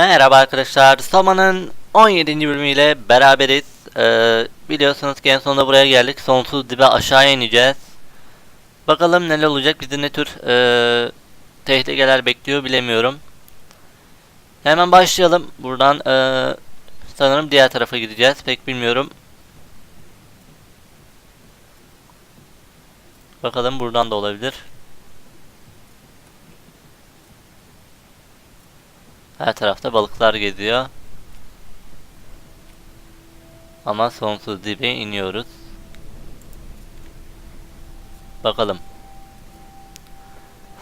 Merhaba arkadaşlar. Sama'nın 17. bölümüyle beraberiz. Ee, biliyorsunuz ki en sonunda buraya geldik. Sonsuz dibe aşağı ineceğiz. Bakalım neler olacak. Bizi ne tür ee, tehlikeler bekliyor bilemiyorum. Hemen başlayalım. Buradan ee, sanırım diğer tarafa gideceğiz. Pek bilmiyorum. Bakalım buradan da olabilir. Her tarafta balıklar geziyor. Ama sonsuz dibe iniyoruz. Bakalım.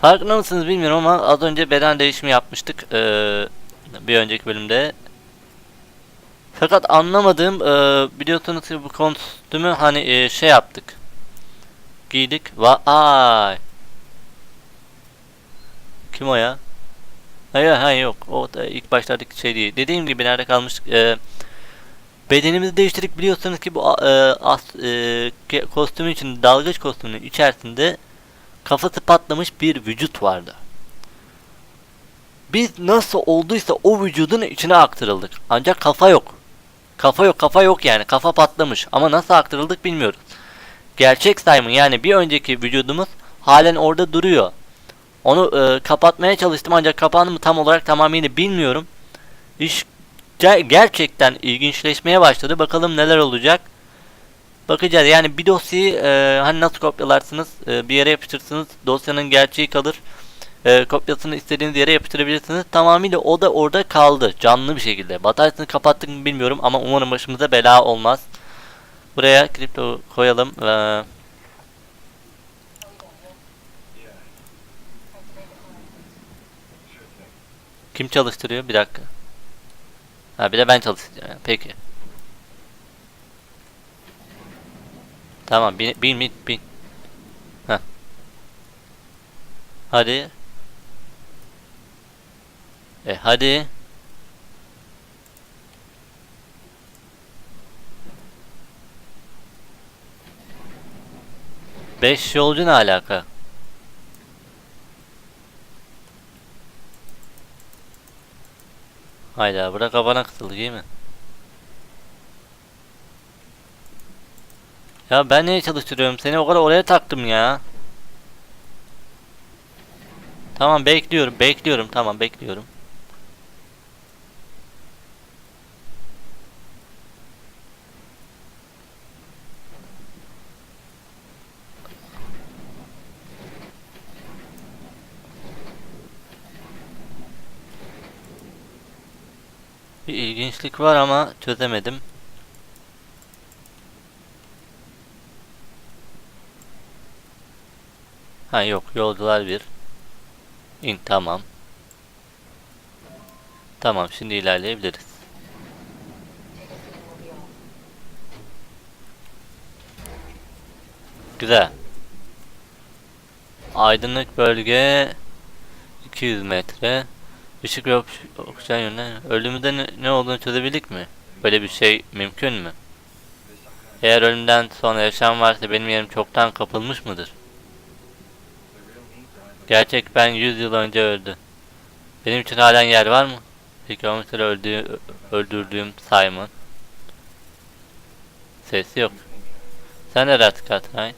Farkında mısınız bilmiyorum ama az önce beden değişimi yapmıştık. Ee, bir önceki bölümde. Fakat anlamadığım ee, biliyorsunuz ki bu kostümü hani ee, şey yaptık. Giydik. Vay. Kim o ya? Hayır hayır yok. O da ilk başlardaki şey değil. Dediğim gibi nerede kalmıştık? Ee, bedenimizi değiştirdik biliyorsunuz ki bu e, as, e, kostümün için dalgıç kostümünün içerisinde kafası patlamış bir vücut vardı. Biz nasıl olduysa o vücudun içine aktarıldık. Ancak kafa yok. Kafa yok, kafa yok yani. Kafa patlamış. Ama nasıl aktarıldık bilmiyoruz. Gerçek Simon yani bir önceki vücudumuz halen orada duruyor. Onu e, kapatmaya çalıştım ancak kapağını mı tam olarak tamamıyla bilmiyorum. İş ge- gerçekten ilginçleşmeye başladı. Bakalım neler olacak. Bakacağız. Yani bir dosyayı e, hani nasıl kopyalarsınız? E, bir yere yapıştırırsınız. Dosyanın gerçeği kalır. E, kopyasını istediğiniz yere yapıştırabilirsiniz. Tamamıyla o da orada kaldı. Canlı bir şekilde. Bataryasını kapattık mı bilmiyorum ama umarım başımıza bela olmaz. Buraya kripto koyalım. E, Kim çalıştırıyor? Bir dakika. Ha bir de ben çalıştıracağım. yani. Peki. Tamam bin bin bin. bin. Heh. Hadi. E hadi. Beş yolcu ne alaka? Hayda bırak kafana kısıldı değil mi? Ya ben niye çalıştırıyorum seni o kadar oraya taktım ya. Tamam bekliyorum bekliyorum tamam bekliyorum. Bir ilginçlik var ama çözemedim. Ha yok yolcular bir. İn tamam. Tamam şimdi ilerleyebiliriz. Güzel. Aydınlık bölge 200 metre. Işık ve ok- oksijen yönüne. Ölümde ne, olduğunu çözebildik mi? Böyle bir şey mümkün mü? Eğer ölümden sonra yaşam varsa benim yerim çoktan kapılmış mıdır? Gerçek ben 100 yıl önce öldü. Benim için halen yer var mı? Mesela öldüğü, öldürdüğüm Simon. Sesi yok. Sen de Rat Katray.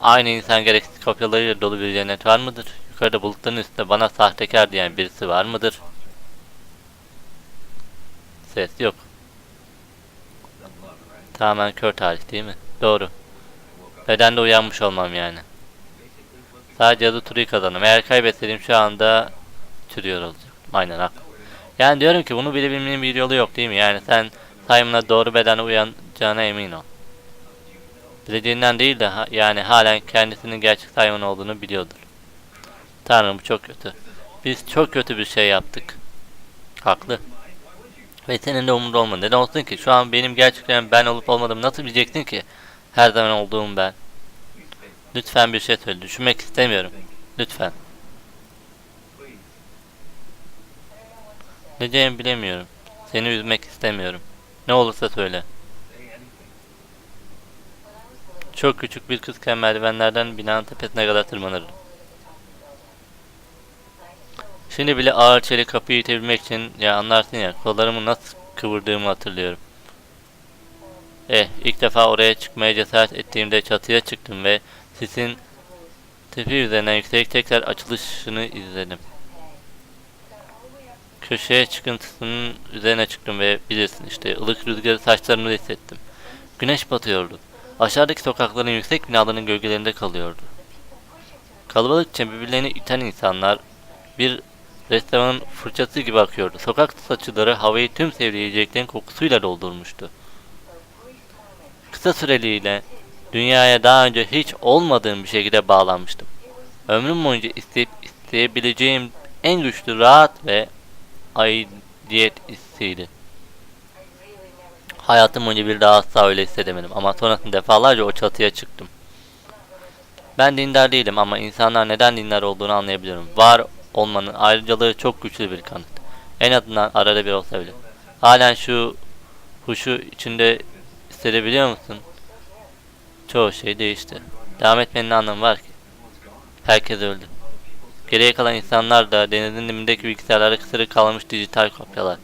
Aynı insan gereksiz kopyalarıyla dolu bir cennet var mıdır? Yukarıda bulutların üstünde bana sahtekar diyen birisi var mıdır? Ses yok. Tamamen kör tarih değil mi? Doğru. Bedende uyanmış olmam yani. Sadece adı turu kazandım. Eğer kaybetseydim şu anda çürüyor olacak. Aynen haklı. Yani diyorum ki bunu bilebilmenin bir yolu yok değil mi? Yani sen Simon'a doğru bedene uyanacağına emin ol. Bildiğinden değil de yani halen kendisinin gerçek Simon olduğunu biliyordur. Tanrım bu çok kötü. Biz çok kötü bir şey yaptık. Haklı. Ve senin de umurda olma. Neden olsun ki? Şu an benim gerçekten ben olup olmadığımı nasıl bileceksin ki? Her zaman olduğum ben. Lütfen bir şey söyle. Düşünmek istemiyorum. Lütfen. Ne diyeceğimi bilemiyorum. Seni üzmek istemiyorum. Ne olursa söyle. Çok küçük bir kızken merdivenlerden binanın tepesine kadar tırmanırdım. Şimdi bile ağır çelik kapıyı itebilmek için ya anlarsın ya kollarımı nasıl kıvırdığımı hatırlıyorum. Eh ilk defa oraya çıkmaya cesaret ettiğimde çatıya çıktım ve sisin tepe üzerinden yüksek tekrar açılışını izledim. Köşeye çıkıntısının üzerine çıktım ve bilirsin işte ılık rüzgarı saçlarımda hissettim. Güneş batıyordu. Aşağıdaki sokakların yüksek binaların gölgelerinde kalıyordu. Kalabalıkça birbirlerini iten insanlar bir restoranın fırçası gibi akıyordu. Sokak saçıları havayı tüm sevdiği kokusuyla doldurmuştu. Kısa süreliğine dünyaya daha önce hiç olmadığım bir şekilde bağlanmıştım. Ömrüm boyunca isteyip isteyebileceğim en güçlü rahat ve aidiyet hissiydi. Hayatım boyunca bir daha asla öyle hissedemedim ama sonrasında defalarca o çatıya çıktım. Ben dindar değilim ama insanlar neden dindar olduğunu anlayabiliyorum. Var olmanın ayrıcalığı çok güçlü bir kanıt. En azından arada bir olsa bile. Halen şu huşu içinde hissedebiliyor musun? Çoğu şey değişti. Devam etmenin anlamı var ki? Herkes öldü. Geriye kalan insanlar da denizin dibindeki bilgisayarlara kısırık kalmış dijital kopyalar.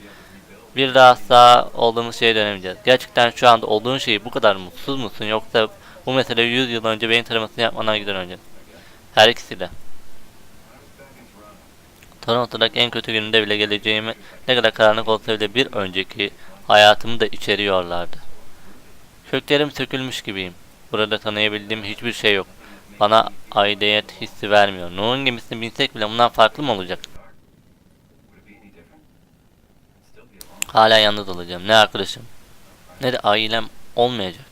Bir daha asla olduğumuz şeye dönemeyeceğiz. Gerçekten şu anda olduğun şeyi bu kadar mutsuz musun yoksa bu mesele 100 yıl önce beyin taramasını yapmadan giden önce? Her ikisi de. Toronto'daki en kötü gününde bile geleceğimi ne kadar karanlık olsa bile bir önceki hayatımı da içeriyorlardı. Köklerim sökülmüş gibiyim. Burada tanıyabildiğim hiçbir şey yok. Bana aidiyet hissi vermiyor. Nuh'un gemisine binsek bile bundan farklı mı olacak? Hala yalnız olacağım. Ne arkadaşım, ne de ailem olmayacak.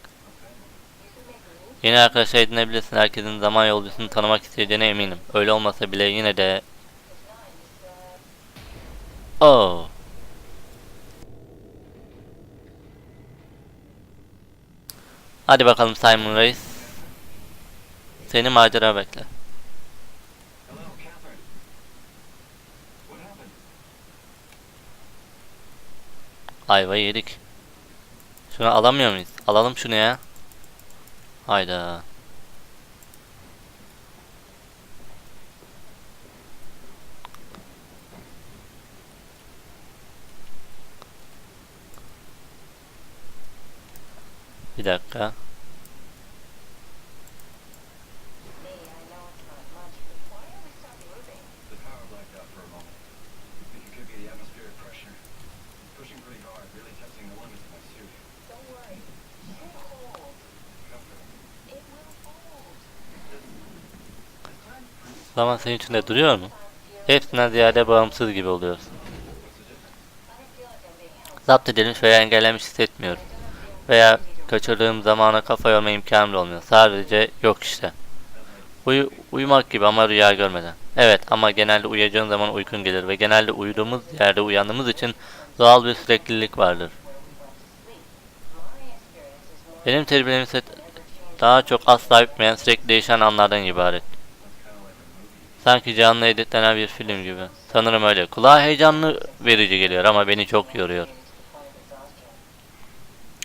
Yeni arkadaşlar edinebilirsin. Herkesin zaman yolcusunu tanımak isteyeceğine eminim. Öyle olmasa bile yine de... Oh. Hadi bakalım Simon Reis. Seni macera bekle. Ayva yedik. Şunu alamıyor muyuz? Alalım şunu ya. Hayda. Will hold. Zaman senin içinde duruyor mu? Hepsinden ziyade bağımsız gibi oluyorsun. Zapt edilmiş veya engellenmiş hissetmiyorum. Veya kaçırdığım zamana kafa yorma imkanım da olmuyor. Sadece yok işte. Uyu, uyumak gibi ama rüya görmeden. Evet ama genelde uyuyacağın zaman uykun gelir ve genelde uyuduğumuz yerde uyandığımız için doğal bir süreklilik vardır. Benim tecrübem ise daha çok asla bitmeyen sürekli değişen anlardan ibaret. Sanki canlı editlenen bir film gibi. Sanırım öyle. Kulağa heyecanlı verici geliyor ama beni çok yoruyor.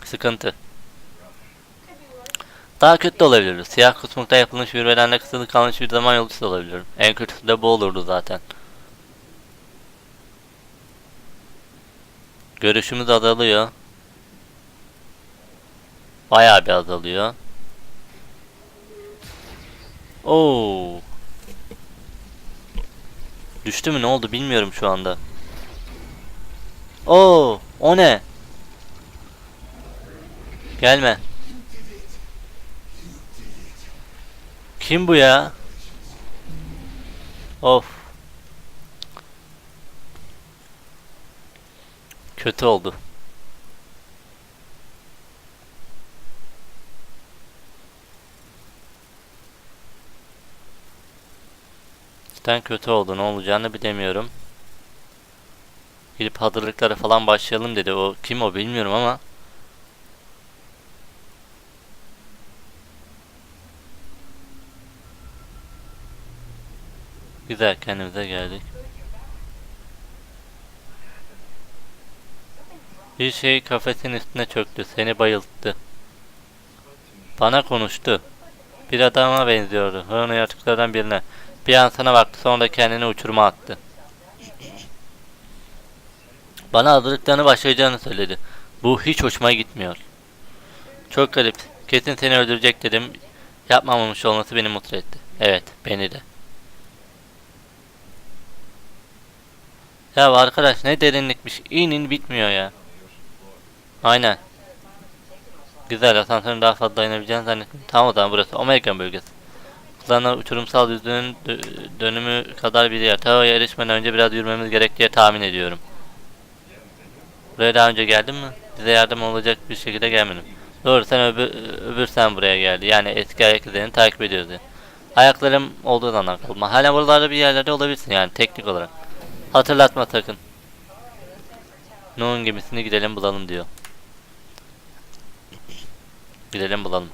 Sıkıntı. Daha kötü de olabilir. Siyah kusmukta yapılmış bir bedenle kısıtlı kalmış bir zaman yolcusu da olabilir. En kötüsü de bu olurdu zaten. Görüşümüz azalıyor. Bayağı bir azalıyor. Oo. Düştü mü ne oldu bilmiyorum şu anda. Oo, o ne? Gelme. Kim bu ya? Of. Kötü oldu. Cidden kötü oldu. Ne olacağını bilemiyorum. Gidip hazırlıklara falan başlayalım dedi. O kim o bilmiyorum ama. Güzel kendimize geldik. Bir şey kafesin üstüne çöktü. Seni bayılttı. Bana konuştu. Bir adama benziyordu. Hırın yaratıklardan birine. Bir an sana baktı sonra kendini uçuruma attı. Bana hazırlıklarını başlayacağını söyledi. Bu hiç hoşuma gitmiyor. Çok garip. Kesin seni öldürecek dedim. Yapmamamış olması beni mutlu etti. Evet, beni de. Ya arkadaş ne derinlikmiş. İnin bitmiyor ya. Aynen. Güzel asansörün daha fazla dayanabileceğini zannetmiyorum. Tamam o zaman burası Amerikan bölgesi. Kullanılan uçurumsal düzlüğün dö- dönümü kadar bir yer. Tavaya erişmeden önce biraz yürümemiz gerek diye tahmin ediyorum. Buraya daha önce geldin mi? Bize yardım olacak bir şekilde gelmedim. Doğru sen öbür, öbür sen buraya geldi. Yani eski ayak izlerini takip ediyoruz. yani. Ayaklarım olduğu zaman kalma. Hala buralarda bir yerlerde olabilirsin yani teknik olarak. Hatırlatma sakın. Nuh'un gemisini gidelim bulalım diyor. Gidelim bulalım.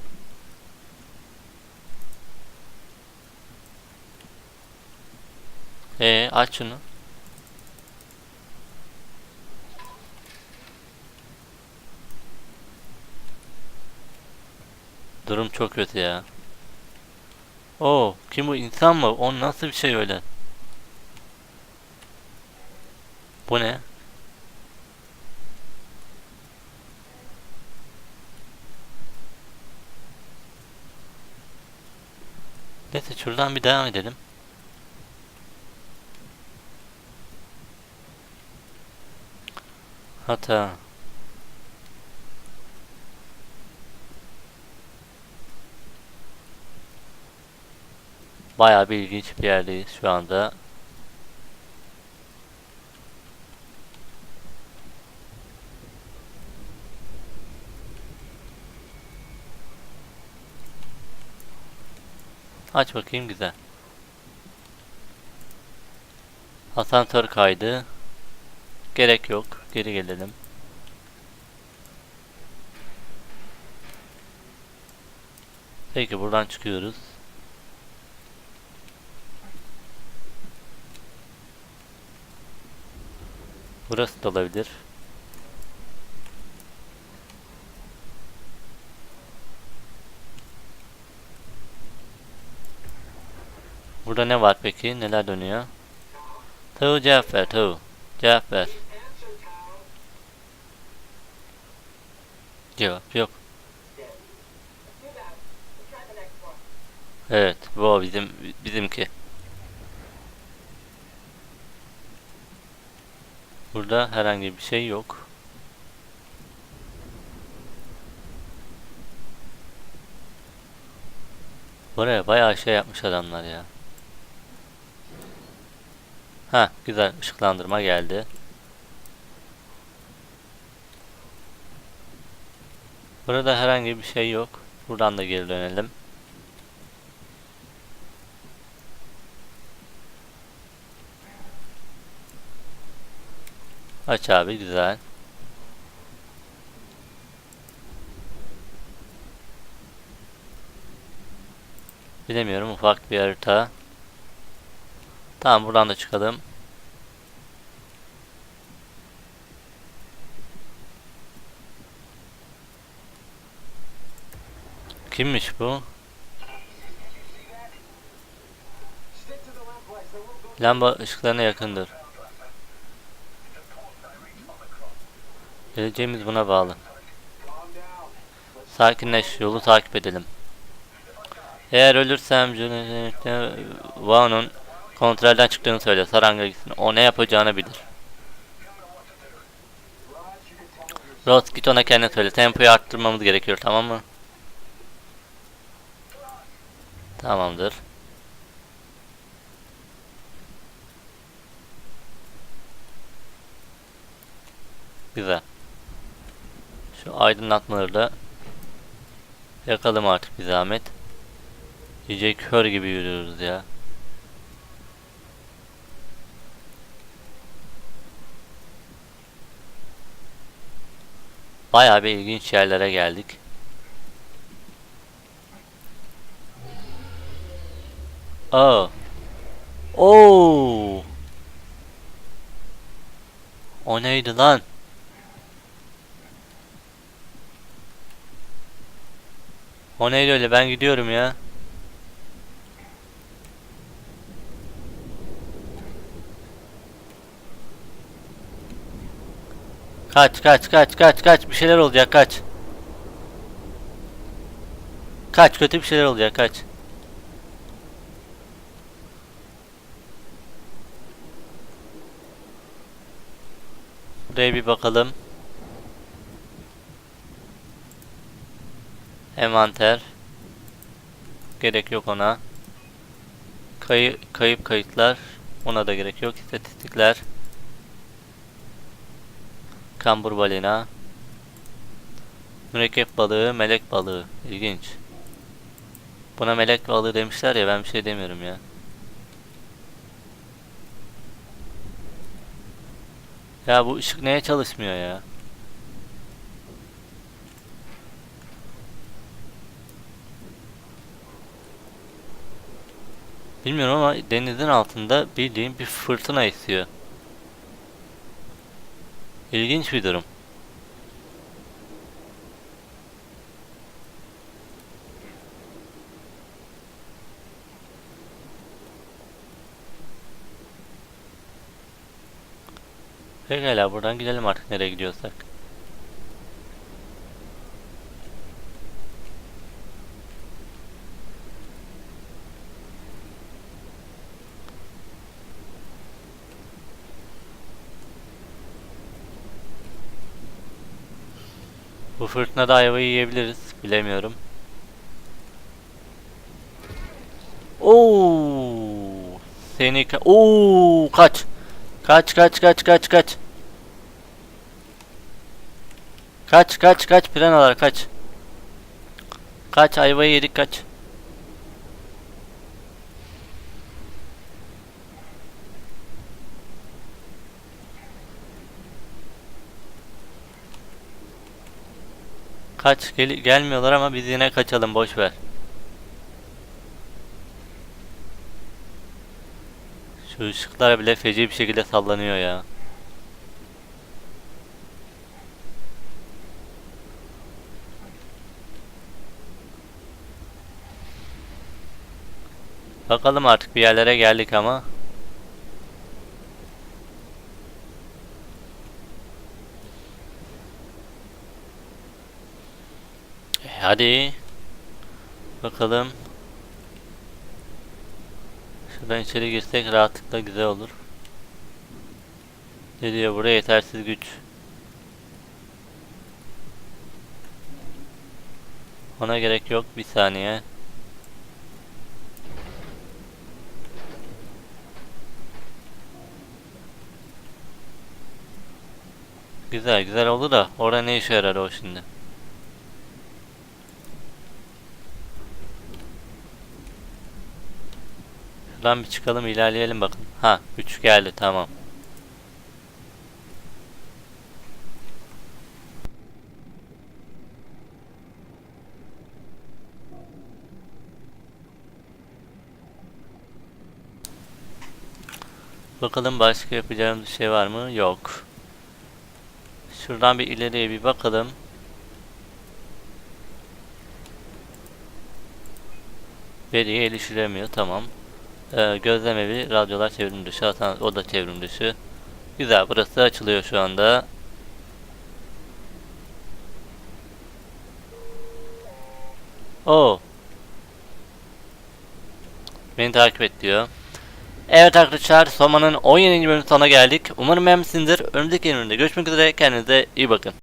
Ee aç şunu. Durum çok kötü ya. Oo, kim bu insan mı? O nasıl bir şey öyle? Bu ne? Neyse şuradan bir devam edelim. Hata. Bayağı bir ilginç bir yerdeyiz şu anda. Aç bakayım güzel. Asansör kaydı. Gerek yok. Geri gelelim. Peki buradan çıkıyoruz. Burası da olabilir. Burada ne var peki? Neler dönüyor? Tuğ cevap ver Tuğ. Cevap. Cevap yok. Evet, bu bizim bizimki. Burada herhangi bir şey yok. Buraya bayağı şey yapmış adamlar ya. Ha, güzel ışıklandırma geldi. Burada herhangi bir şey yok. Buradan da geri dönelim. Aç abi güzel. Bilemiyorum ufak bir harita. Tamam buradan da çıkalım. Kimmiş bu? Lamba ışıklarına yakındır. Geleceğimiz buna bağlı. Sakinleş, yolu takip edelim. Eğer ölürsem Vao'nun kontrolden çıktığını söyle. Saranga gitsin. O ne yapacağını bilir. Ross git ona kendine söyle. Tempoyu arttırmamız gerekiyor tamam mı? Tamamdır. Güzel. Şu aydınlatmaları da yakalım artık bir zahmet. İyice kör gibi yürüyoruz ya. Bayağı bir ilginç yerlere geldik. Aa. Oo. O neydi lan? O neydi öyle ben gidiyorum ya. Kaç kaç kaç kaç kaç bir şeyler olacak kaç. Kaç kötü bir şeyler olacak kaç. Buraya bir bakalım. Envanter. Gerek yok ona. Kayı, kayıp kayıtlar. Ona da gerek yok. İstatistikler. Kambur balina. Mürekkep balığı, melek balığı. İlginç. Buna melek balığı demişler ya ben bir şey demiyorum ya. Ya bu ışık neye çalışmıyor ya? Bilmiyorum ama denizin altında bildiğin bir fırtına esiyor. İlginç bir durum. Pekala buradan gidelim artık nereye gidiyorsak. Fırtınada ayvayı yiyebiliriz. Bilemiyorum. Oo! Seni ka Oo! Kaç. Kaç kaç kaç kaç kaç. Kaç kaç kaç piranalar kaç. Kaç ayvayı yedik kaç. Kaç gel gelmiyorlar ama biz yine kaçalım boş ver. Şu ışıklar bile feci bir şekilde sallanıyor ya. Bakalım artık bir yerlere geldik ama. E, hadi. Bakalım. Şuradan içeri girsek rahatlıkla güzel olur. Ne diyor buraya yetersiz güç. Ona gerek yok bir saniye. Güzel güzel oldu da orada ne işe yarar o şimdi? Şuradan bir çıkalım ilerleyelim bakın. Ha 3 geldi tamam. Bakalım başka yapacağımız bir şey var mı? Yok. Şuradan bir ileriye bir bakalım. Veriye erişilemiyor tamam. Ee, gözlem radyolar çevrim dışı zaten o da çevrim dışı. Güzel burası açılıyor şu anda. Oo. Beni takip et diyor. Evet arkadaşlar Soma'nın 17. bölümü sonuna geldik. Umarım beğenmişsinizdir. Önümüzdeki bölümde görüşmek üzere. Kendinize iyi bakın.